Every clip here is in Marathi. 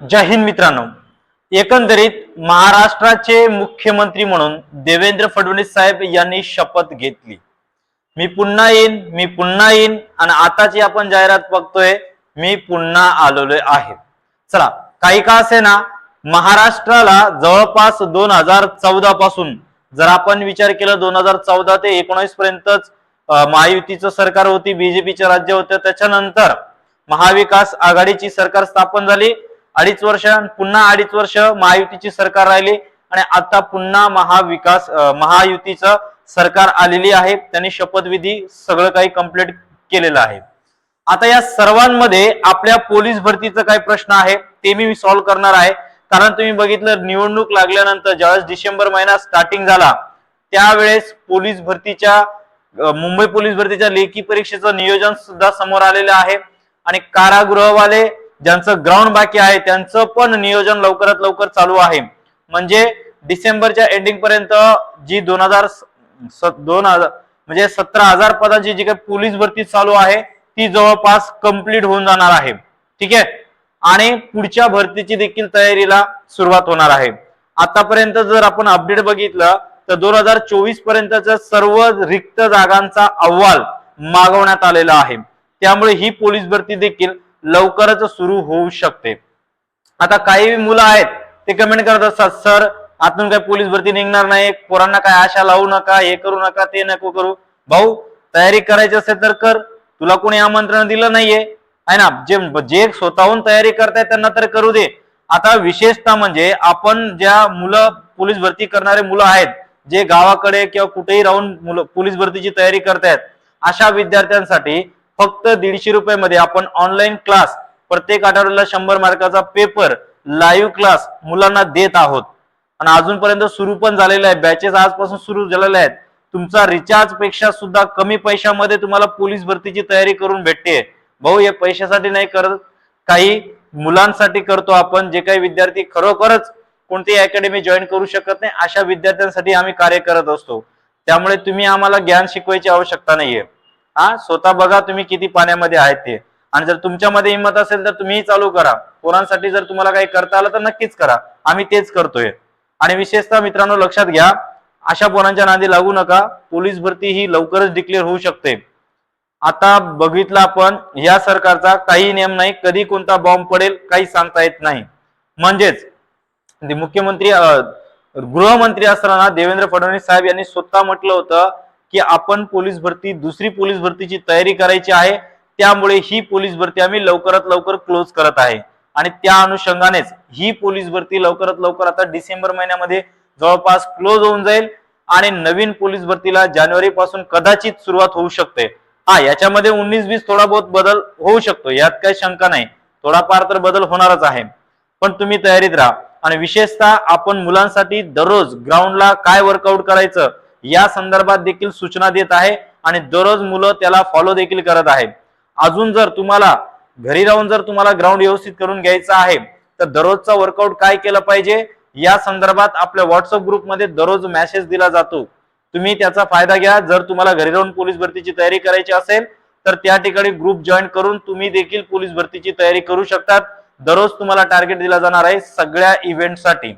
जय हिंद मित्रांनो. एकंदरीत महाराष्ट्राचे मुख्यमंत्री म्हणून देवेंद्र फडणवीस साहेब यांनी शपथ घेतली. मी पुन्हा येईन मी पुन्हा येईन आणि आताची आपण जाहिरात बघतोय मी पुन्हा आलेलो आहे. चला काही का असे ना महाराष्ट्राला जवळपास दोन हजार चौदा पासून जर आपण विचार केला दोन हजार चौदा ते एकोणीस पर्यंतच महायुतीचं सरकार होती बीजेपीचे राज्य होतं त्याच्यानंतर महाविकास आघाडीची सरकार स्थापन झाली अडीच वर्ष पुन्हा अडीच वर्ष महायुतीची सरकार राहिली आणि आता पुन्हा महाविकास महायुतीचं सरकार आलेली आहे. त्यांनी शपथविधी सगळं काही कंप्लीट केलेलं आहे. आता या सर्वांमध्ये आपल्या पोलीस भरतीचा काय प्रश्न आहे ते मी सॉल्व्ह करणार आहे. कारण तुम्ही बघितलं निवडणूक लागल्यानंतर ज्यावेळेस डिसेंबर महिना स्टार्टिंग झाला त्यावेळेस पोलीस भरतीच्या मुंबई पोलीस भरतीच्या लेखी परीक्षेचं नियोजन सुद्धा समोर आलेलं आहे. आणि कारागृहवाले ज्यांचं ग्राउंड बाकी आहे त्यांचं पण नियोजन लवकरात लवकर चालू आहे. म्हणजे डिसेंबरच्या एंडिंग पर्यंत जी दोन हजार दोन हजार म्हणजे सतरा हजार पदाची जी काही पोलीस भरती चालू आहे ती जवळपास कंप्लीट होऊन जाणार आहे. ठीक आहे? आणि पुढच्या भरतीची देखील तयारीला सुरुवात होणार आहे. आतापर्यंत जर आपण अपडेट बघितलं तर दोन हजार चोवीस पर्यंतच्या सर्व रिक्त जागांचा अहवाल मागवण्यात आलेला आहे. त्यामुळे ही पोलीस भरती देखील लवकरच सुरू होऊ शकते. आता काही मुलं आहेत ते कमेंट करत असतात सर आतून काही पोलीस भरती निघणार नाही पोरांना काय आशा लावू नका हे करू नका ते नको करू. भाऊ तयारी करायची असेल तर कर तुला कोणी आमंत्रण दिलं नाहीये. आहे ना जे जे स्वतःहून तयारी करताय त्यांना तर करू दे. आता विशेषतः म्हणजे आपण ज्या मुलं पोलीस भरती करणारे मुलं आहेत जे गावाकडे किंवा कुठेही राहून मुलं पोलीस भरतीची तयारी करतायत अशा विद्यार्थ्यांसाठी फक्त दीडशे रुपयामध्ये. आपण ऑनलाईन क्लास प्रत्येक आठवड्याला शंभर मार्काचा पेपर लाईव्ह क्लास मुलांना देत आहोत. आणि अजूनपर्यंत सुरू पण झालेले आहे. बॅचेस आजपासून सुरू झालेले आहेत. तुमचा रिचार्जपेक्षा सुद्धा कमी पैशामध्ये तुम्हाला पोलीस भरतीची तयारी करून भेटते. भाऊ हे पैशासाठी नाही करत. काही मुलांसाठी करतो आपण. जे काही विद्यार्थी खरोखरच कोणती अकॅडमी जॉईन करू शकत नाही अशा विद्यार्थ्यांसाठी आम्ही कार्य करत असतो. त्यामुळे तुम्ही आम्हाला ज्ञान शिकवायची आवश्यकता नाहीये. हा स्वतः बघा तुम्ही किती पाण्यामध्ये आहेत ते. आणि जर तुमच्यामध्ये हिंमत असेल तर तुम्हीही चालू करा. पोरांसाठी जर तुम्हाला काही करता आलं तर नक्कीच करा. आम्ही तेच करतोय. आणि विशेषतः मित्रांनो लक्षात घ्या अशा पोरांच्या नादी लागू नका. पोलीस भरती ही लवकरच डिक्लेअर होऊ शकते. आता बघितलं आपण या सरकारचा काही नियम नाही. कधी कोणता बॉम्ब पडेल काही सांगता येत नाही. म्हणजेच ते मुख्यमंत्री गृहमंत्री असताना देवेंद्र फडणवीस साहेब यांनी स्वतः म्हटलं होतं की आपण पोलीस भरती दुसरी पोलीस भरतीची तयारी करायची आहे त्यामुळे ही पोलीस भरती आम्ही लवकरात लवकर क्लोज करत आहे. आणि त्या अनुषंगानेच ही पोलीस भरती लवकरात लवकर आता डिसेंबर महिन्यामध्ये जवळपास क्लोज होऊन जाईल आणि नवीन पोलीस भरतीला जानेवारी पासून कदाचित सुरुवात होऊ शकते. हा याच्यामध्ये उन्नीस वीस थोडा बहुत बदल होऊ शकतो यात काही शंका नाही. थोडाफार तर बदल होणारच आहे. पण तुम्ही तयारीत राहा. आणि विशेषतः आपण मुलांसाठी दररोज ग्राउंडला काय वर्कआउट करायचं या संदर्भात देखील सूचना देत आहे आणि दररोज मुलं त्याला फॉलो देखील करत आहे अजून जर तुम्हाला घरी राहून जर तुम्हाला ग्राउंड व्यवस्थित करून घ्यायचं आहे तर दररोजचा वर्कआउट काय केलं पाहिजे? या संदर्भात आपल्या व्हॉट्सअप ग्रुपमध्ये दररोज मेसेज दिला जातो. तुम्ही त्याचा फायदा घ्या. जर तुम्हाला घरी राहून पोलीस भरतीची तयारी करायची असेल तर त्या ठिकाणी ग्रुप जॉईन करून तुम्ही देखील पोलीस भरतीची तयारी करू शकतात. दररोज तुम्हाला टार्गेट दिला जाणार आहे सगळ्या इव्हेंटसाठी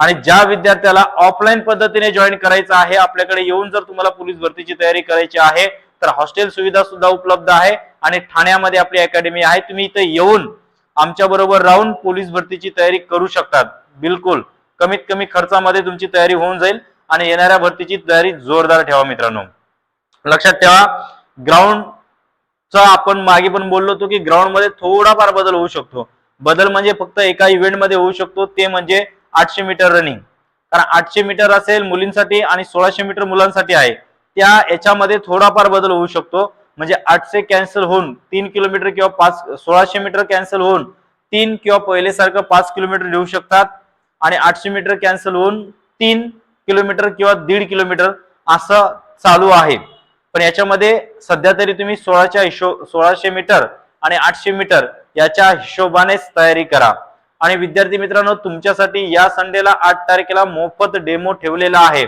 आणि ज्या विद्यार्थ्याला ऑफलाईन पद्धतीने जॉईन करायचं आहे आपल्याकडे येऊन जर तुम्हाला पोलीस भरतीची तयारी करायची आहे तर हॉस्टेल सुविधा सुद्धा उपलब्ध आहे आणि ठाण्यामध्ये आपली अकॅडमी आहे. तुम्ही इथे येऊन आमच्या बरोबर राहून पोलीस भरतीची तयारी करू शकतात. बिलकुल. कमीत कमी खर्चामध्ये तुमची तयारी होऊन जाईल आणि येणाऱ्या भरतीची तयारी जोरदार ठेवा मित्रांनो. लक्षात ठेवा ग्राउंडचा आपण मागे पण बोललो होतो की ग्राउंडमध्ये थोडाफार बदल होऊ शकतो. बदल म्हणजे फक्त एका इव्हेंटमध्ये होऊ शकतो ते म्हणजे आठशे मीटर रनिंग कारण आठशे मीटर असेल मुलींसाठी आणि सोळाशे मीटर मुलांसाठी आहे. त्या याच्यामध्ये थोडाफार बदल होऊ शकतो. म्हणजे आठशे कॅन्सल होऊन तीन किलोमीटर किंवा पाच सोळाशे मीटर कॅन्सल होऊन तीन किंवा पहिलेसारखं पाच किलोमीटर लिहू शकतात. आणि आठशे मीटर कॅन्सल होऊन तीन किलोमीटर किंवा दीड किलोमीटर असं चालू आहे. पण याच्यामध्ये सध्या तरी तुम्ही सोळाच्या हिशोब सोळाशे मीटर आणि आठशे मीटर याच्या हिशोबानेच तयारी करा. आणि विद्यार्थी मित्रांनो तुमच्यासाठी या संडेला आठ तारखेला मोफत डेमो ठेवलेला आहे.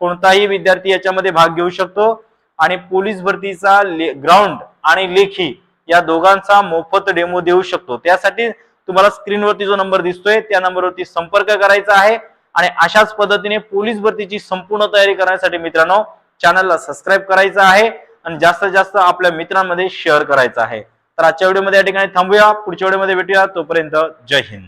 कोणताही विद्यार्थी याच्यामध्ये भाग घेऊ शकतो. आणि पोलीस भरतीचा ग्राउंड आणि लेखी या दोघांचा मोफत डेमो देऊ शकतो. त्यासाठी तुम्हाला स्क्रीनवरती जो नंबर दिसतोय त्या नंबरवरती संपर्क करायचा आहे. आणि अशाच पद्धतीने पोलीस भरतीची संपूर्ण तयारी करण्यासाठी मित्रांनो चॅनलला सबस्क्राईब करायचं आहे. आणि जास्तीत जास्त आपल्या मित्रांमध्ये शेअर करायचं आहे. तर आजच्या व्हिडिओमध्ये या ठिकाणी थांबूया. पुढच्या व्हिडिओमध्ये भेटूया. तोपर्यंत जय हिंद.